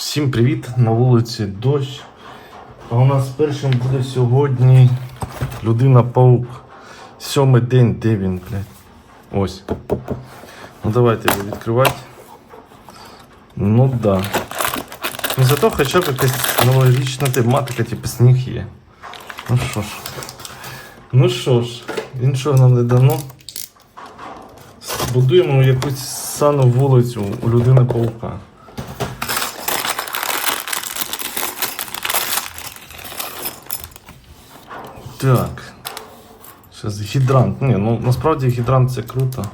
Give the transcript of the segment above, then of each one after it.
Всім привіт! На вулиці дощ. А у нас першим буде сьогодні людина паук. Сьомий день, де він, блядь? Ось. Ну давайте його відкривати. Ну да. Ну зато хоча б якась новорічна тематика, типу сніг є. Ну що ж. Ну що ж, іншого нам не дано. Будуємо якусь сану вулицю у людини паука. Так. Зараз гідрант. Ні, ну насправді гідрант це круто.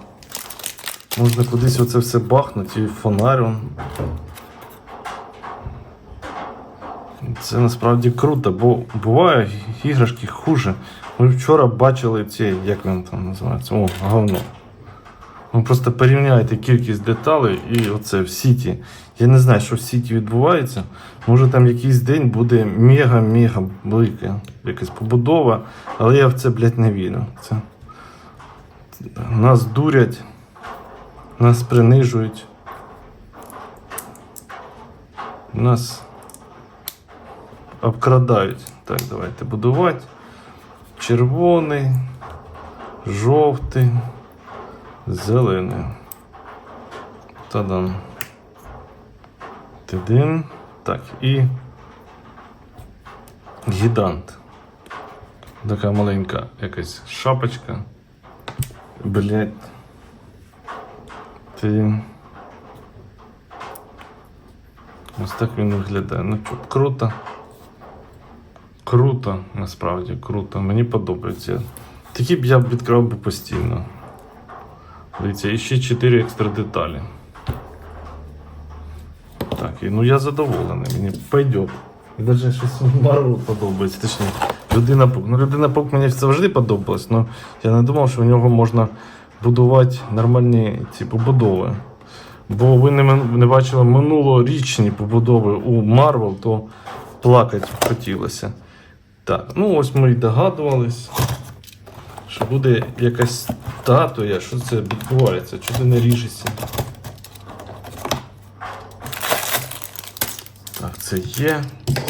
Можна кудись оце все бахнути і фонарем. Це насправді круто, бо буває іграшки хуже. Ми вчора бачили ці, як він там називається, о, говно. Ви просто порівняєте кількість деталей і оце в сіті. Я не знаю, що в сіті відбувається. Може там якийсь день буде мега-мега велика якась побудова, але я в це, блядь, не вірю. Це... Нас дурять, нас принижують. Нас обкрадають. Так, давайте будувати. Червоний, жовтий, зелений. Та-дам. Тидин. Так, і гідант. Така маленька якась шапочка. Блять. Ти. Ось так він виглядає. Ну круто. Круто, насправді, круто. Мені подобається. Такі б я б відкривав би постійно. Дивіться, і ще 4 екстра деталі. Так, і, ну я задоволений, мені пойдет. І навіть щось Марвел подобається. Точніше, людина паук. Ну, людина паук мені завжди подобалась, але я не думав, що в нього можна будувати нормальні ці побудови. Бо ви не, не бачили минулорічні побудови у Марвел, то плакати хотілося. Так, ну ось ми й догадувались, що буде якась статуя, що це відбувається, чого ти не ріжешся. Так, це є.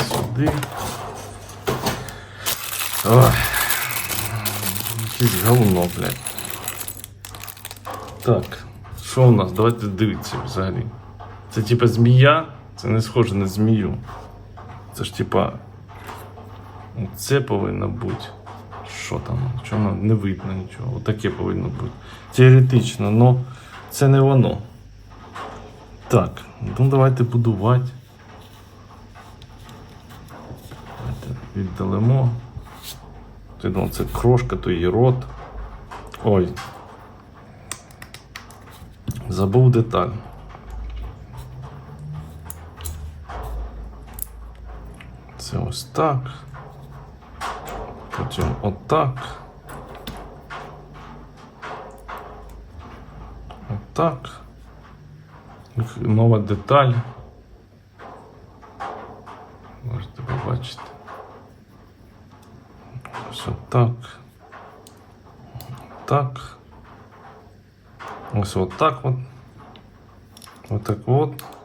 Сюди. Ой. Якесь говно, блядь. Так, що у нас? Давайте дивитися взагалі. Це типа змія, це не схоже на змію. Це ж типа. Це повинно бути. Що там? Чому не видно нічого. Отаке повинно бути. Теоретично, але це не воно. Так, ну давайте будувати. Давайте віддалимо. Ти думав, це крошка, то її рот. Ой. Забув деталь. Це ось так. Потім отак. Отак. Нова деталь. Можете побачити. Ось отак. Так. Ось отак от. Отак от.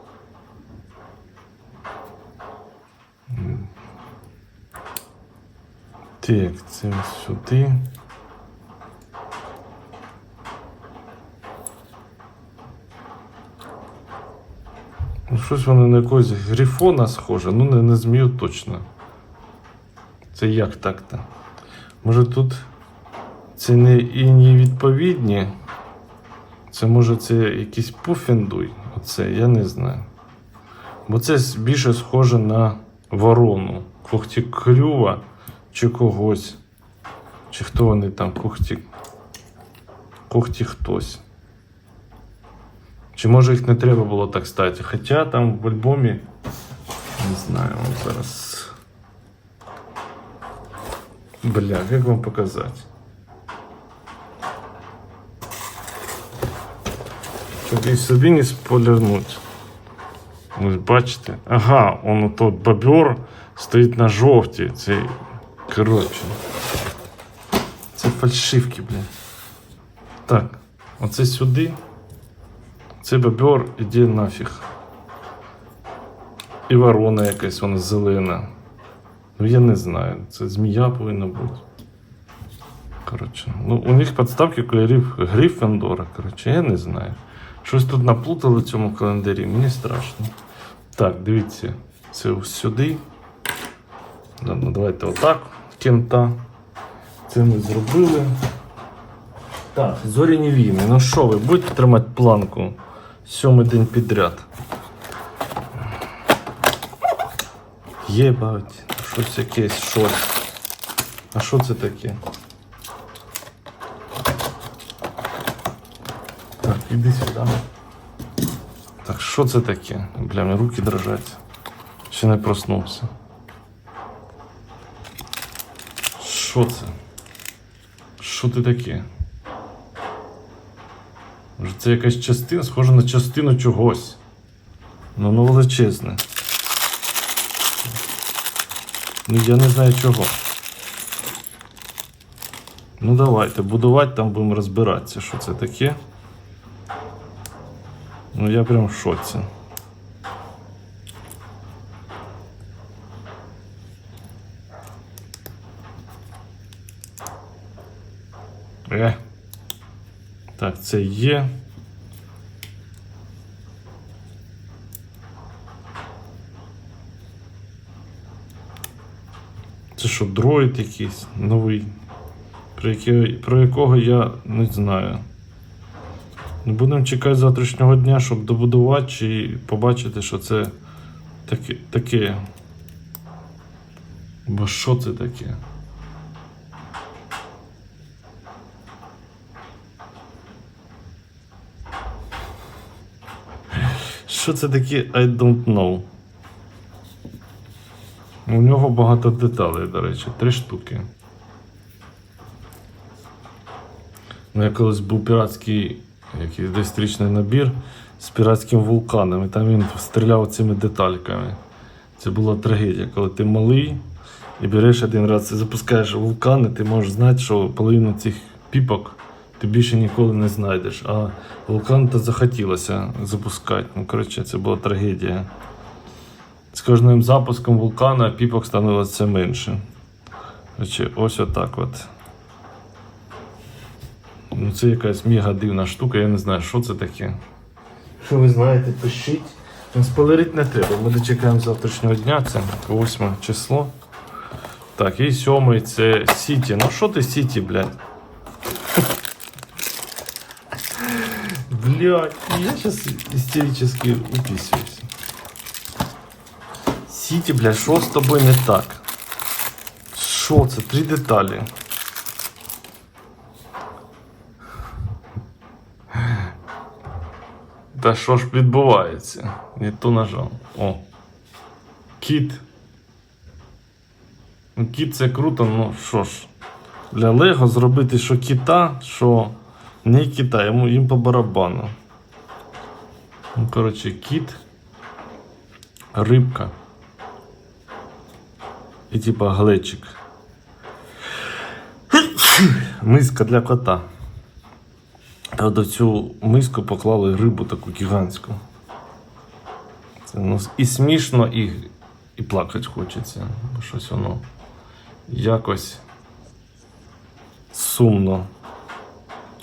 Так, це сюди. Ну, щось воно на якогось грифона схоже, ну не на змію точно. Це як так-то? Може тут це не і не відповідні. Це може це якийсь пуфендуй. Оце, я не знаю. Бо це більше схоже на ворону. Когті клюва чи когось. Чи хто вони там, когті. Когті хтось. Чи може їх не треба було так стати? Хоча там в альбомі. Не знаю, от зараз. Бля, як вам показати? Щоб і собі не спойлернуть. Ось бачите? Ага, он тот бобер стоїть на жовтій. Цей. Коротше. Це фальшивки, блін. Так, оце сюди. Це бобер іде нафіг. І ворона якась вона зелена. Ну я не знаю. Це змія повинна бути. Коротше, ну у них підставки кольорів Гриффіндора. Коротше, я не знаю. Щось тут наплутали в цьому календарі, мені страшно. Так, дивіться, це ось сюди. Ладно, давайте отак. Кента. Це ми зробили. Так, зоряні війни. Ну що ви, будете тримати планку сьомий день підряд. Єбать, щось якесь, щось. А що це таке? Так, іди сюди. Так, що це таке? Бля, мені руки дрожать. Ще не проснувся. Що це? Що ти таке? Може це якась частина, схожа на частину чогось. Ну, воно величезне. Ну, я не знаю чого. Ну давайте, будувати там будемо розбиратися, що це таке. Ну я прям в шоці. Е. Так, це є. Це що, дроїд якийсь новий, про, який, про якого я не знаю. Ну, Будемо чекати завтрашнього дня, щоб добудувати чи побачити, що це таке. таке. Бо що це таке? Що це таке I don't know. У нього багато деталей, до речі, три штуки. Ну, я колись був піратський якийсь десятирічний набір з піратським вулканом, і там він стріляв цими детальками. Це була трагедія, коли ти малий і береш один раз і запускаєш вулкан, і ти можеш знати, що половину цих піпок ти більше ніколи не знайдеш. А вулкан то захотілося запускати. Ну, коротше, це була трагедія. З кожним запуском вулкана піпок становилося менше. Коротше, ось отак от. Ну, це якась мега дивна штука, я не знаю, що це таке. Що ви знаєте, пишіть. Спойлерити не треба. Ми дочекаємо завтрашнього дня, це 8 число. Так, і сьомий це Сіті. Ну що ти Сіті, блядь? Блядь, я сейчас истерически уписываюсь. Сіті, блядь, що з тобою не так? Що це? Три деталі. Та що ж відбувається? Не то нажав. О. Кіт. Ну, Кіт це круто, ну що ж. Для Лего зробити що кіта, що не кита, йому їм по барабану. Ну, коротше, кіт, рибка. І типа глечик. Миска для кота. Та до цю миску поклали рибу таку гігантську. Це ну, і смішно, і, і плакати хочеться. Щось воно якось сумно.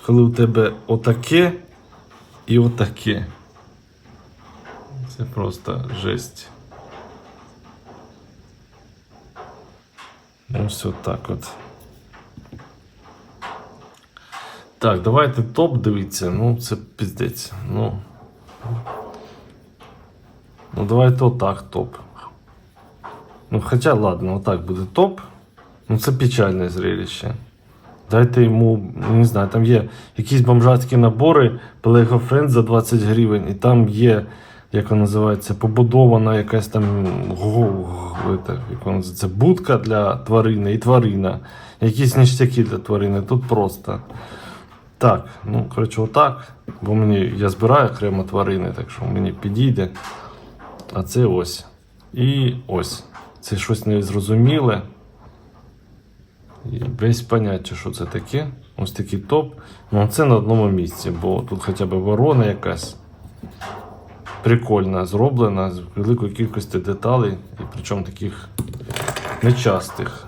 Коли у тебе отаке і отаке. Це просто жесть. Ось отак от. Так, давайте топ дивіться. Ну, це піздець. Ну. Ну, давайте отак топ. Ну, хоча, ладно, отак буде топ. Ну, це печальне зрелище. Дайте йому, не знаю, там є якісь бомжатські набори Lego Friends за 20 гривень, і там є, як вона називається, побудована якась там як називається, будка для тварини і тварина. Якісь ніштяки для тварини. Тут просто. Так, ну, коротше, отак. Бо мені я збираю окремо тварини, так що мені підійде. А це ось. І ось. Це щось незрозуміле. Без поняття, що це таке. Ось такий топ. Ну, це на одному місці, бо тут хоча б ворона якась. прикольна, зроблена з великою кількістю деталей, і причому таких нечастих.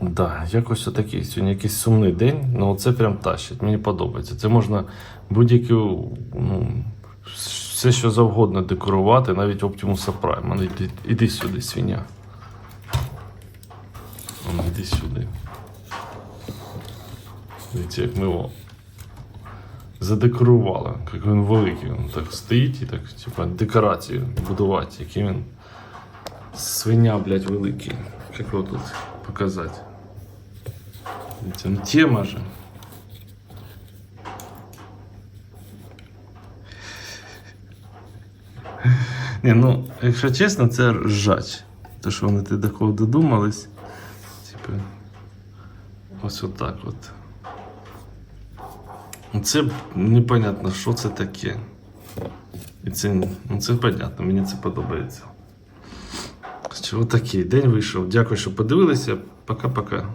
Да, якось отакий. Сьогодні якийсь сумний день, але це прям тащить. Мені подобається. Це можна будь-яку, ну, все, що завгодно декорувати, навіть Optimus Prime. Ну, Іди, іди сюди, свиня. Іди сюди. Дивіться, як ми його задекорували. Як він великий. Він так стоїть і так, типа, декорацію будувати, який він свиня, блядь, великий. Як його тут показати? Дивіться, ну тема же. Ні, ну, якщо чесно, це ржач. То, що вони ти до кого додумались. Типу, ось отак от. Ну, Це непонятно, що це таке. І це, ну, це понятно, мені це подобається. Чого такий день вийшов. Дякую, що подивилися. Пока-пока.